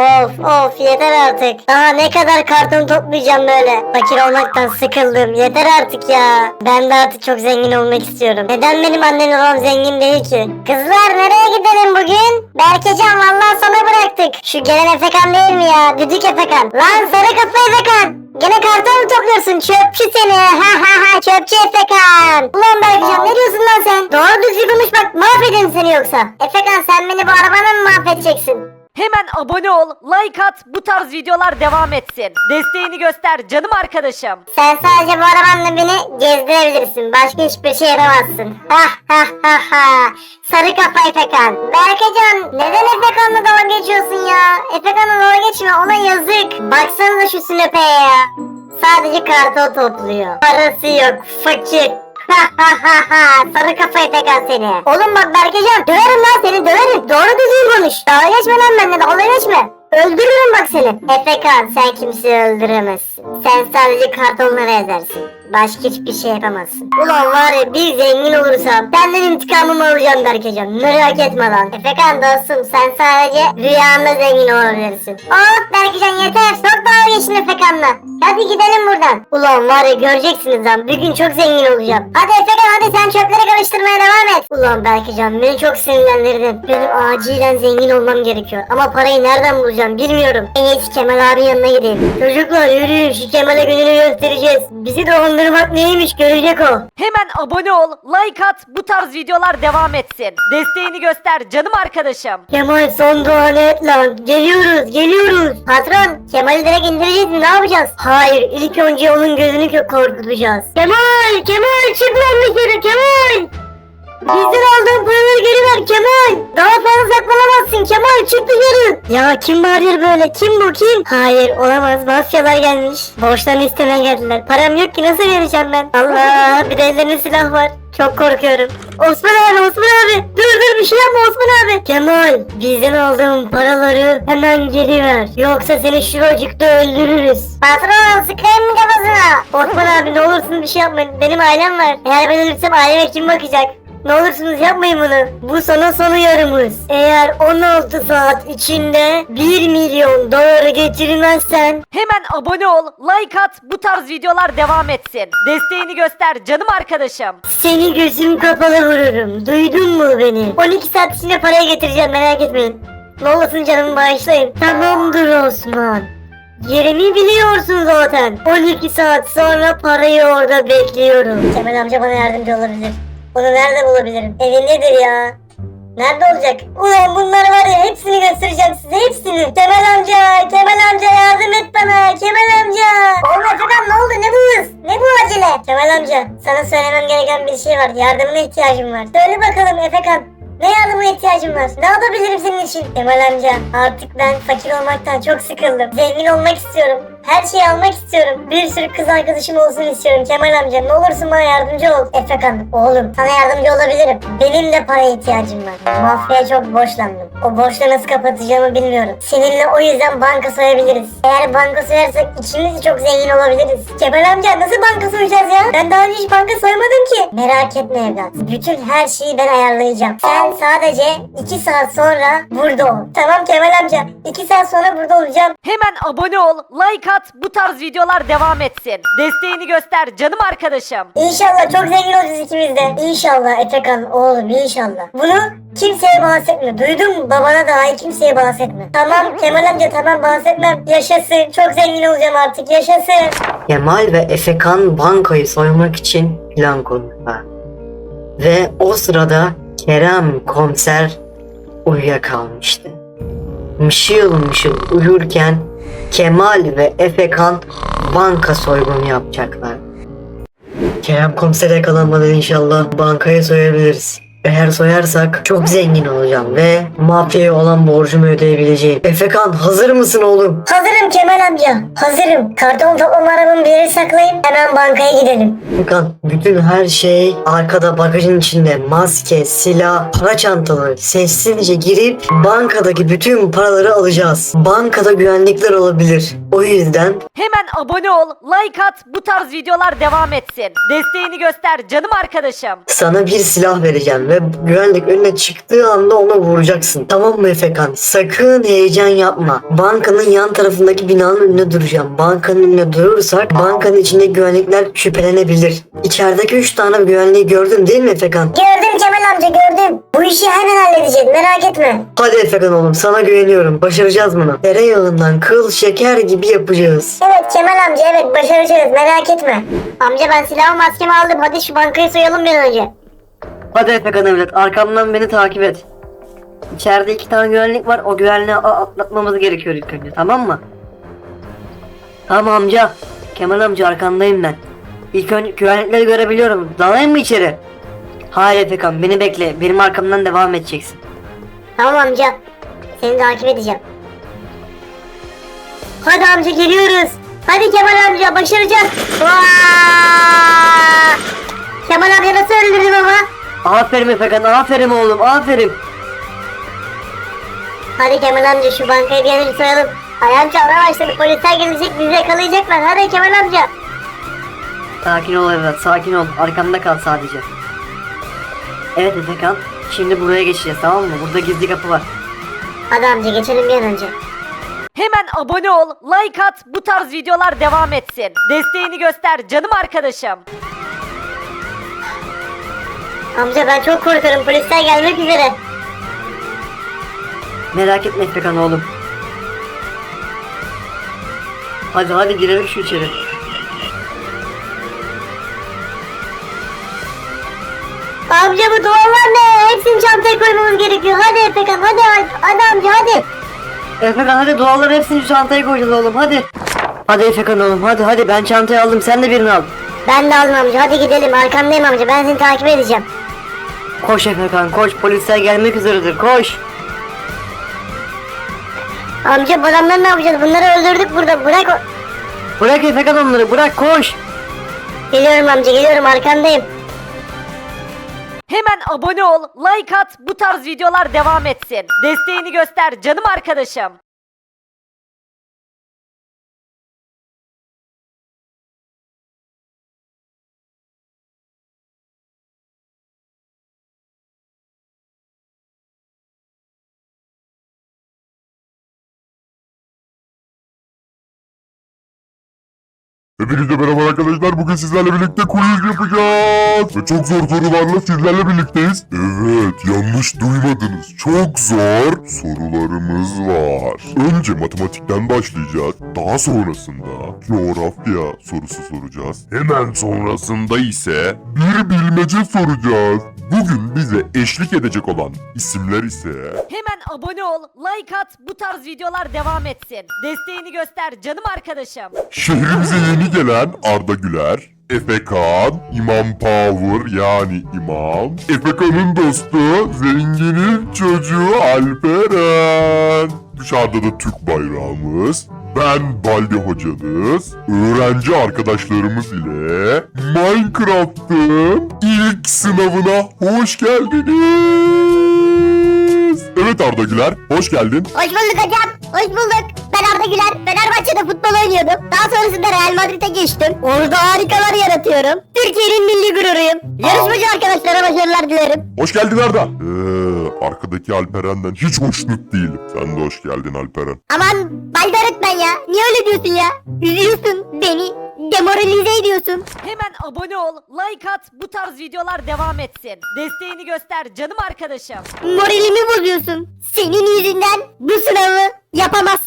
Of of yeter artık. Daha ne kadar karton toplayacağım böyle. Fakir olmaktan sıkıldım. Yeter artık ya. Ben de artık çok zengin olmak istiyorum. Neden benim annem babam zengin değil ki? Kızlar nereye gidelim bugün? Berkecan vallahi sana bıraktık. Şu gelen Efekan değil mi ya? Düdük Efekan. Lan sarı kafa Efekan. Gene karton mu topluyorsun? Çöpçü seni. Ha ha ha çöpçü Efekan. Ulan Berkecan ne diyorsun lan sen? Doğru düzgün konuş bak mahvederim seni yoksa. Efekan sen beni bu arabanla mı mahvedeceksin? Hemen abone ol, like at, bu tarz videolar devam etsin. Desteğini göster canım arkadaşım. Sen sadece bu arabanla beni gezdirebilirsin. Başka hiçbir şey yapamazsın. Ha ha ha ha. Sarı kafa Efekan. Berkecan neden Efekan'la dalga geçiyorsun ya? Efekan'la dalga geçme ona yazık. Baksanıza şu sünepeye ya. Sadece karton topluyor. Parası yok. Fakir. Sarı kafa Efekan seni. Oğlum bak Berkecan döverim lan seni döverim. Doğru düzgün konuş. Dalga geçme lan benimle dalga geçme. Öldürürüm bak seni. Efekan sen kimseyi öldüremezsin. Sen sadece kartonları ezersin. Başka hiçbir şey yapamazsın. Ulan var ya bir zengin olursam senden intikamımı alacağım Berkecan. Merak etme lan. Efekan dostum sen sadece rüyanda zengin olabilirsin. Oh Berkecan yeter. Çok dalga geçtin Efekan'la. Hadi gidelim buradan. Ulan var ya göreceksiniz lan. Bir gün çok zengin olacağım. Hadi Efekan hadi sen çöpleri karıştırmaya devam et. Ulan Berkecan beni çok sinirlendirdin. Benim acilen zengin olmam gerekiyor. Ama parayı nereden bulacağım bilmiyorum. En iyisi Kemal abinin yanına gideyim. Çocuklar yürüyün şu Kemal'e gününü göstereceğiz. Bizi dolandırmak neymiş görecek o. Hemen abone ol, like at, bu tarz videolar devam etsin. Desteğini göster canım arkadaşım. Kemal son duanı et lan. Geliyoruz geliyoruz. Patron Kemal'i direkt indireceğiz mi ne yapacağız? Hayır ilk önce onun gözünü korkutacağız. Kemal Kemal çık lan dışarı Kemal. Bizden aldığın paraları geri ver Kemal. Daha fazla saklanamazsın Kemal çık dışarı. Ya kim bağırıyor böyle kim bu kim? Hayır olamaz mafyalar gelmiş. Borçlarını istemeye geldiler. Param yok ki nasıl vereceğim ben? Allah bir de ellerinde silah var. Çok korkuyorum. Osman abi Osman abi. Dur dur bir şey yapma Osman abi. Kemal bizden aldığın paraları hemen geri ver. Yoksa seni şuracıkta öldürürüz. Patron sıkayım mı kafasına? Osman abi ne olursun bir şey yapmayın. Benim ailem var. Eğer ben ölürsem aileme kim bakacak? Ne olursunuz yapmayın bunu. Bu sana son uyarımız. Eğer 16 saat içinde 1 milyon doları getirmezsen Hemen abone ol, like at, bu tarz videolar devam etsin. Desteğini göster canım arkadaşım. seni gözüm kapalı vururum. Duydun mu beni? 12 saat içinde parayı getireceğim merak etmeyin. Ne olursun canımı bağışlayın. Tamamdır Osman. Yerimi biliyorsun zaten. 12 saat sonra parayı orada bekliyorum. Kemal amca bana yardımcı olabilir. Onu nerede bulabilirim? Evindedir ya. Nerede olacak? Ulan bunlar var ya hepsini göstereceğim size hepsini. Kemal amca, Kemal amca yardım et bana. Kemal amca. Oğlum Efekan ne oldu? Ne bu hız? Ne bu acele? Kemal amca sana söylemem gereken bir şey var. Yardımına ihtiyacım var. Söyle bakalım Efekan. Ne yardımına ihtiyacım var? Ne yapabilirim senin için? Kemal amca artık ben fakir olmaktan çok sıkıldım. Zengin olmak istiyorum. Her şeyi almak istiyorum. Bir sürü kız arkadaşım olsun istiyorum Kemal amca. Ne olursun bana yardımcı ol. Efekan oğlum sana yardımcı olabilirim. Benim de paraya ihtiyacım var. Mafyaya çok borçlandım. O borçları nasıl kapatacağımı bilmiyorum. Seninle o yüzden banka soyabiliriz. Eğer banka soyarsak ikimiz de çok zengin olabiliriz. Kemal amca nasıl banka soyacağız ya? Ben daha önce hiç banka soymadım ki. Merak etme evlat. Bütün her şeyi ben ayarlayacağım. Sen sadece 2 saat sonra burada ol. Tamam Kemal amca. 2 saat sonra burada olacağım. Hemen abone ol, like at, bu tarz videolar devam etsin. Desteğini göster canım arkadaşım. İnşallah çok zengin olacağız ikimiz de. İnşallah Efekan oğlum inşallah. Bunu kimseye bahsetme. Duydun mu? Babana dahi kimseye bahsetme. Tamam Kemal amca tamam bahsetmem. Yaşasın. Çok zengin olacağım artık. Yaşasın. Kemal ve Efekan bankayı soymak için plan kurdular. Ve o sırada Kerem komiser uyuyakalmıştı. Mışıl mışıl uyurken Kemal ve Efekan banka soygunu yapacaklar. Kerem komiser yakalanmadan inşallah bankayı soyabiliriz. Eğer soyarsak çok zengin olacağım ve mafyaya olan borcumu ödeyebileceğim. Efekan hazır mısın oğlum? Hazırım Kemal amca. Hazırım. Karton toplama arabamı bir yere saklayayım. Hemen bankaya gidelim. Efekan bütün her şey arkada bagajın içinde maske, silah, para çantaları sessizce girip bankadaki bütün paraları alacağız. Bankada güvenlikler olabilir. O yüzden Hemen abone ol, like at, bu tarz videolar devam etsin. Desteğini göster canım arkadaşım. sana bir silah vereceğim ve güvenlik önüne çıktığı anda onu vuracaksın. Tamam mı Efekan? Sakın heyecan yapma. Bankanın yan tarafındaki binanın önüne duracağım. Bankanın önüne durursak bankanın içindeki güvenlikler şüphelenebilir. İçerideki 3 tane güvenliği gördün değil mi Efekan? Gördüm Kemal amca gördüm. Bu işi hemen halledeceğiz merak etme. Hadi Efekan oğlum sana güveniyorum. Başaracağız bunu. Tereyağından kıl şeker gibi yapacağız. Evet Kemal amca evet başaracağız merak etme. Amca ben silahımı maskemi aldım hadi şu bankayı soyalım bir an önce. Hadi Efekan evlat arkamdan beni takip et. İçeride iki tane güvenlik var. O güvenliği atlatmamız gerekiyor ilk önce tamam mı? Tamam amca. Kemal amca arkandayım ben. İlk önce güvenlikleri görebiliyorum. Dalayım mı içeri? Hayır Efekan beni bekle. Benim arkamdan devam edeceksin. Tamam amca. Seni takip edeceğim. Hadi amca geliyoruz. Hadi Kemal amca başaracağız. Vaa! Kemal amca nasıl öldürdüm ama? Aferin Efekan aferin oğlum aferin. Hadi Kemal amca şu bankayı bir an önce soyalım. Ayağım çalmaya başladı. Polisler gelecek bizi yakalayacaklar. Hadi Kemal amca. Sakin ol evlat sakin ol. Arkamda kal sadece. Evet Efekan. Şimdi buraya geçeceğiz tamam mı? Burada gizli kapı var. Hadi amca geçelim bir an önce. Hemen abone ol, like at, bu tarz videolar devam etsin. Desteğini göster canım arkadaşım. Amca ben çok korkarım. Polisler gelmek üzere. Merak etme Efekan oğlum. Hadi hadi girelim şu içeri. Amca bu duvarlar ne? Hepsini çantaya koymamız gerekiyor. Hadi Efekan hadi hadi, hadi amca hadi. Efekan hadi duaların hepsini çantaya koyacağız oğlum hadi. Hadi Efekan oğlum hadi hadi ben çantayı aldım sen de birini al. Ben de aldım amca hadi gidelim arkandayım amca ben seni takip edeceğim. Koş Efekan koş polisler gelmek üzeredir koş. Amca bu adamları ne yapacağız bunları öldürdük burada bırak o... Bırak Efekan onları bırak koş. Geliyorum amca geliyorum arkandayım. Hemen abone ol, like at, bu tarz videolar devam etsin. Desteğini göster canım arkadaşım. Hepinize merhaba arkadaşlar. Bugün sizlerle birlikte quiz yapacağız. Ve çok zor sorularla sizlerle birlikteyiz. Evet, yanlış duymadınız. Çok zor sorularımız var. Önce matematikten başlayacağız. Daha sonrasında coğrafya sorusu soracağız. Hemen sonrasında ise bir bilmece soracağız. Bugün bize eşlik edecek olan isimler ise Hemen abone ol, like at, bu tarz videolar devam etsin. Desteğini göster canım arkadaşım. Şehrimize yeni gelen Arda Güler, Efekan, İmam Power yani İmam, Efekan'ın dostu, zenginin çocuğu Alperen. Dışarıda da Türk bayrağımız, ben Baldi hocanız, öğrenci arkadaşlarımız ile Minecraft'ın ilk sınavına hoş geldiniz. Evet Arda Güler, hoş geldin. Hoş bulduk hocam hoş bulduk. Ben Arda Güler Fenerbahçe'de futbol oynuyordum. Daha sonrasında Real Madrid'e geçtim. Orada harikalar yaratıyorum. Türkiye'nin milli gururuyum. Yarışmacı arkadaşlara başarılar dilerim. Hoş geldin Arda. Ee, arkadaki Alperen'den hiç hoşnut değilim. Sen de hoş geldin Alperen. Aman Balde öğretmen ya. Niye öyle diyorsun ya? Üzüyorsun beni. Demoralize ediyorsun. Hemen abone ol, like at, bu tarz videolar devam etsin. Desteğini göster canım arkadaşım. Moralimi bozuyorsun. Senin yüzünden bu sınavı yapamazsam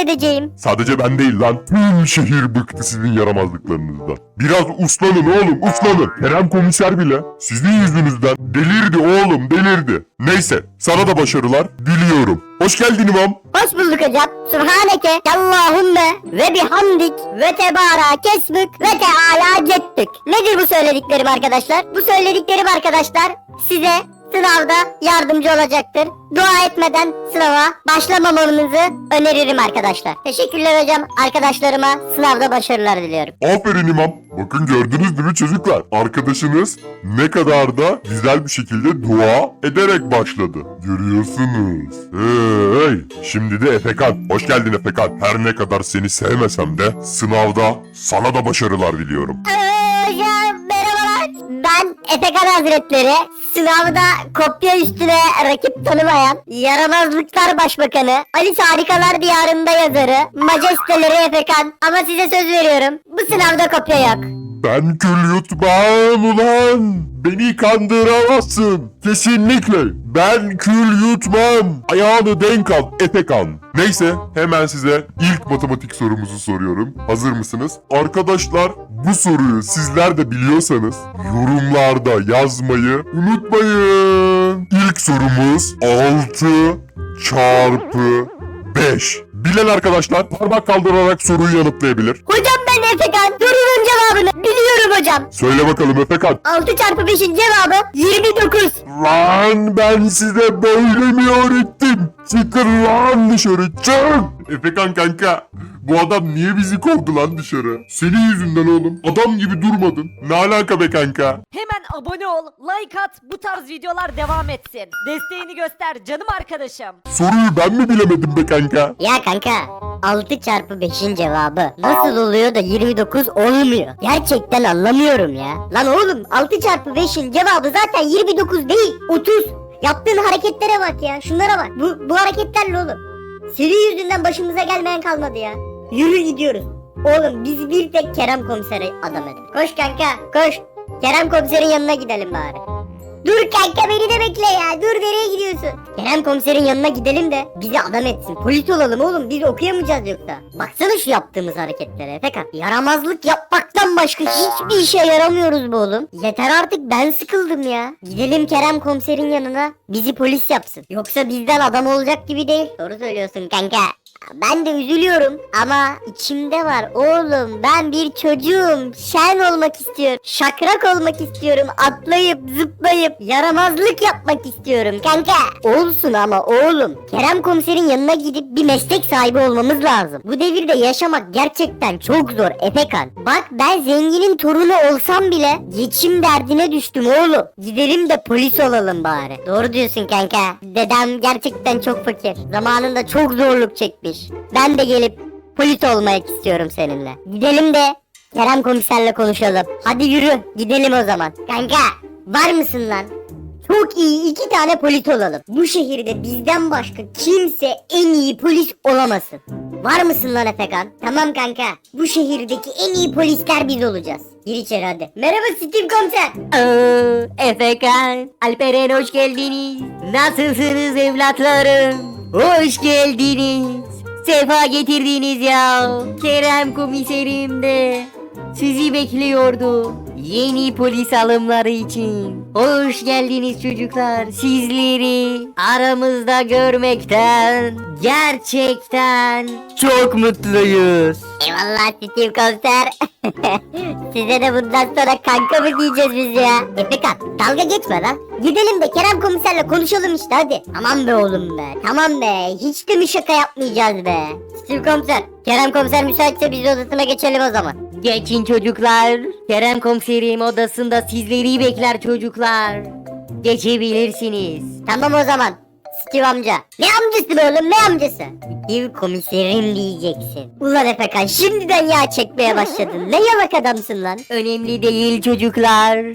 edeceğim. Sadece ben değil lan. Tüm şehir bıktı sizin yaramazlıklarınızdan. Biraz uslanın oğlum uslanın. Kerem komiser bile sizin yüzünüzden delirdi oğlum delirdi. Neyse sana da başarılar diliyorum. Hoş geldin imam. Hoş bulduk hocam. Subhaneke Allahümme ve bihamdik ve tebara kesmük ve teala cettük. Nedir bu söylediklerim arkadaşlar? Bu söylediklerim arkadaşlar size sınavda yardımcı olacaktır. Dua etmeden sınava başlamamanızı öneririm arkadaşlar. Teşekkürler hocam. Arkadaşlarıma sınavda başarılar diliyorum. Aferin imam. Bakın gördünüz değil mi çocuklar? Arkadaşınız ne kadar da güzel bir şekilde dua ederek başladı. Görüyorsunuz. Hey, şimdi de Efekan. Hoş geldin Efekan. Her ne kadar seni sevmesem de sınavda sana da başarılar diliyorum. Hocam Efekan Hazretleri sınavda kopya üstüne rakip tanımayan yaramazlıklar başbakanı Alice Harikalar Diyarında yazarı majesteleri Efekan ama size söz veriyorum bu sınavda kopya yok. Ben kül yutmam ulan. Beni kandıramazsın. Kesinlikle. Ben kül yutmam. Ayağını denk al Efekan. Neyse hemen size ilk matematik sorumuzu soruyorum. Hazır mısınız? Arkadaşlar bu soruyu sizler de biliyorsanız yorumlarda yazmayı unutmayın. İlk sorumuz 6 çarpı 5. Bilen arkadaşlar parmak kaldırarak soruyu yanıtlayabilir. Hocam ben Efekan sorunun cevabını biliyorum hocam. Söyle bakalım Efekan. 6 çarpı 5'in cevabı 29. Lan ben size böyle mi öğrettim? Çıkın lan dışarı çık. Efekan kanka bu adam niye bizi kovdu lan dışarı? Senin yüzünden oğlum. Adam gibi durmadın. Ne alaka be kanka? Hemen abone ol, like at, bu tarz videolar devam etsin. Desteğini göster canım arkadaşım. Soruyu ben mi bilemedim be kanka? Ya kanka 6 çarpı 5'in cevabı nasıl oluyor da 29 olmuyor? Gerçekten anlamıyorum ya. Lan oğlum 6 çarpı 5'in cevabı zaten 29 değil 30. Yaptığın hareketlere bak ya şunlara bak. Bu, bu hareketlerle oğlum. Senin yüzünden başımıza gelmeyen kalmadı ya. Yürü gidiyoruz. Oğlum biz bir tek Kerem komisere adam edelim. Koş kanka koş. Kerem komiserin yanına gidelim bari. Dur kanka beni de bekle ya. Dur nereye gidiyorsun? Kerem komiserin yanına gidelim de bizi adam etsin. Polis olalım oğlum. Biz okuyamayacağız yoksa. Baksana şu yaptığımız hareketlere Efekan. Yaramazlık yapmaktan başka hiçbir işe yaramıyoruz bu oğlum. Yeter artık ben sıkıldım ya. Gidelim Kerem komiserin yanına. Bizi polis yapsın. Yoksa bizden adam olacak gibi değil. Doğru söylüyorsun kanka. Ben de üzülüyorum ama içimde var. Oğlum ben bir çocuğum. Şen olmak istiyorum şakrak olmak istiyorum atlayıp zıplayıp yaramazlık yapmak istiyorum kanka. Olsun ama oğlum Kerem komiserin yanına gidip bir meslek sahibi olmamız lazım. Bu devirde yaşamak gerçekten çok zor Efekan. Bak ben zenginin torunu olsam bile geçim derdine düştüm oğlum. Gidelim de polis olalım bari. Doğru diyorsun kanka. Dedem gerçekten çok fakir. Zamanında çok zorluk çekmiş ben de gelip polis olmak istiyorum seninle. Gidelim de Kerem komiserle konuşalım. Hadi yürü gidelim o zaman. Kanka var mısın lan? Çok iyi iki tane polis olalım. Bu şehirde bizden başka kimse en iyi polis olamasın. Var mısın lan Efekan? Tamam kanka. Bu şehirdeki en iyi polisler biz olacağız. Gir içeri hadi. Merhaba Steve komiser. Efekan, Alperen hoş geldiniz. Nasılsınız evlatlarım? Hoş geldiniz. Sefa getirdiniz ya. Kerem komiserim de sizi bekliyordu. Yeni polis alımları için. Hoş geldiniz çocuklar. Sizleri aramızda görmekten gerçekten çok mutluyuz. Eyvallah Steve komiser. Size de bundan sonra kanka mı diyeceğiz biz ya? Efekan dalga geçme lan. Gidelim de Kerem komiserle konuşalım işte hadi. Tamam be oğlum be. Tamam be. Hiç de mi şaka yapmayacağız be? Steve komiser. Kerem komiser müsaitse biz odasına geçelim o zaman. Geçin çocuklar. Kerem komiserim odasında sizleri bekler çocuklar. Geçebilirsiniz. Tamam o zaman. Steve amca. Ne amcası be oğlum ne amcası? Steve komiserim diyeceksin. Ulan Efekan şimdiden yağ çekmeye başladın. Ne yalak adamsın lan. Önemli değil çocuklar.